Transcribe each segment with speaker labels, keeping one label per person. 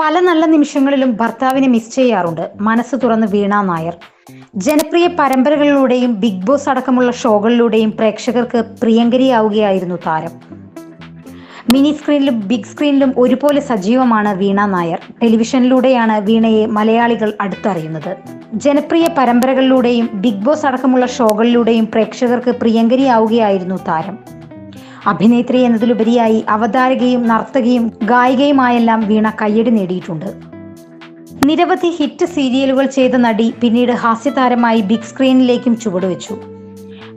Speaker 1: പല നല്ല നിമിഷങ്ങളിലും ഭർത്താവിനെ മിസ് ചെയ്യാറുണ്ട്. മനസ്സ് തുറന്ന് വീണ നായർ. ജനപ്രിയ പരമ്പരകളിലൂടെയും ബിഗ് ബോസ് അടക്കമുള്ള ഷോകളിലൂടെയും പ്രേക്ഷകർക്ക് പ്രിയങ്കരിയാവുകയായിരുന്നു താരം. മിനി സ്ക്രീനിലും ബിഗ് സ്ക്രീനിലും ഒരുപോലെ സജീവമാണ് വീണ നായർ. ടെലിവിഷനിലൂടെയാണ് വീണയെ മലയാളികൾ അടുത്തറിയുന്നത്. ജനപ്രിയ പരമ്പരകളിലൂടെയും ബിഗ് ബോസ് അടക്കമുള്ള ഷോകളിലൂടെയും പ്രേക്ഷകർക്ക് പ്രിയങ്കരിയാവുകയായിരുന്നു താരം. അഭിനേത്രി എന്നതിലുപരിയായി അവതാരകയും നർത്തകിയും ഗായികയുമായെല്ലാം വീണ കയ്യടി നേടിയിട്ടുണ്ട്. നിരവധി ഹിറ്റ് സീരിയലുകൾ ചെയ്ത നടി പിന്നീട് ഹാസ്യതാരമായി ബിഗ് സ്ക്രീനിലേക്കും ചുവടുവെച്ചു.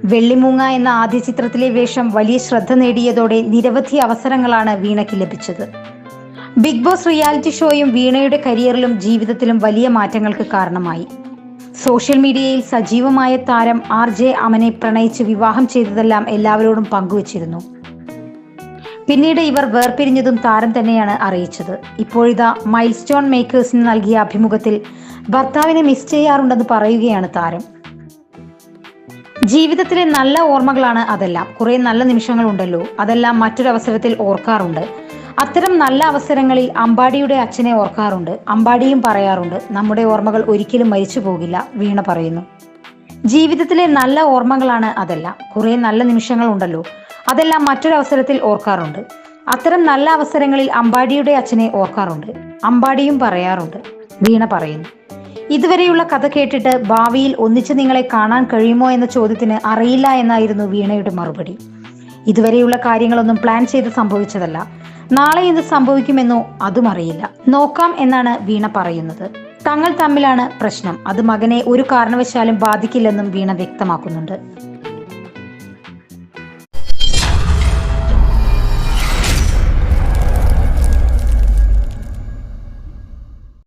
Speaker 1: വെള്ളിമൂങ്ങ എന്ന ആദ്യ ചിത്രത്തിലെ വേഷം വലിയ ശ്രദ്ധ നേടിയതോടെ നിരവധി അവസരങ്ങളാണ് വീണയ്ക്ക് ലഭിച്ചത്. ബിഗ് ബോസ് റിയാലിറ്റി ഷോയും വീണയുടെ കരിയറിലും ജീവിതത്തിലും വലിയ മാറ്റങ്ങൾക്ക് കാരണമായി. സോഷ്യൽ മീഡിയയിൽ സജീവമായ താരം ആർ ജെ അമനെ പ്രണയിച്ച് വിവാഹം ചെയ്തതെല്ലാം എല്ലാവരോടും പങ്കുവച്ചിരുന്നു. പിന്നീട് ഇവർ വേർപിരിഞ്ഞതും താരം തന്നെയാണ് അറിയിച്ചത്. ഇപ്പോഴിതാ മൈൽ സ്റ്റോൺ മേക്കേഴ്സിന് നൽകിയ അഭിമുഖത്തിൽ ഭർത്താവിനെ മിസ് ചെയ്യാറുണ്ടെന്ന് പറയുകയാണ് താരം. ജീവിതത്തിലെ നല്ല ഓർമ്മകളാണ് അതെല്ലാം. കുറെ നല്ല നിമിഷങ്ങളുണ്ടല്ലോ. അതെല്ലാം മറ്റൊരവസരത്തിൽ ഓർക്കാറുണ്ട്. അത്തരം നല്ല അവസരങ്ങളിൽ അമ്പാടിയുടെ അച്ഛനെ ഓർക്കാറുണ്ട്. അമ്പാടിയും പറയാറുണ്ട് നമ്മുടെ ഓർമ്മകൾ ഒരിക്കലും മരിച്ചു പോകില്ല വീണ പറയുന്നു. ജീവിതത്തിലെ നല്ല ഓർമ്മകളാണ് അതെല്ലാം. കുറെ നല്ല നിമിഷങ്ങളുണ്ടല്ലോ. അതെല്ലാം മറ്റൊരവസരത്തിൽ ഓർക്കാറുണ്ട്. അത്തരം നല്ല അവസരങ്ങളിൽ അമ്പാടിയുടെ അച്ഛനെ ഓർക്കാറുണ്ട്. അമ്പാടിയും പറയാറുണ്ട്. വീണ പറയുന്നു ഇതുവരെയുള്ള കഥ കേട്ടിട്ട് ഭാവിയിൽ ഒന്നിച്ച് നിങ്ങളെ കാണാൻ കഴിയുമോ എന്ന ചോദ്യത്തിന് അറിയില്ല എന്നായിരുന്നു വീണയുടെ മറുപടി. ഇതുവരെയുള്ള കാര്യങ്ങളൊന്നും പ്ലാൻ ചെയ്ത് സംഭവിച്ചതല്ല. നാളെ എന്ത് സംഭവിക്കുമെന്നോ അതും അറിയില്ല. നോക്കാം എന്നാണ് വീണ പറയുന്നത്. തങ്ങൾ തമ്മിലാണ് പ്രശ്നം. അത് മകനെ ഒരു കാരണവശാലും ബാധിക്കില്ലെന്നും വീണ വ്യക്തമാക്കുന്നുണ്ട്.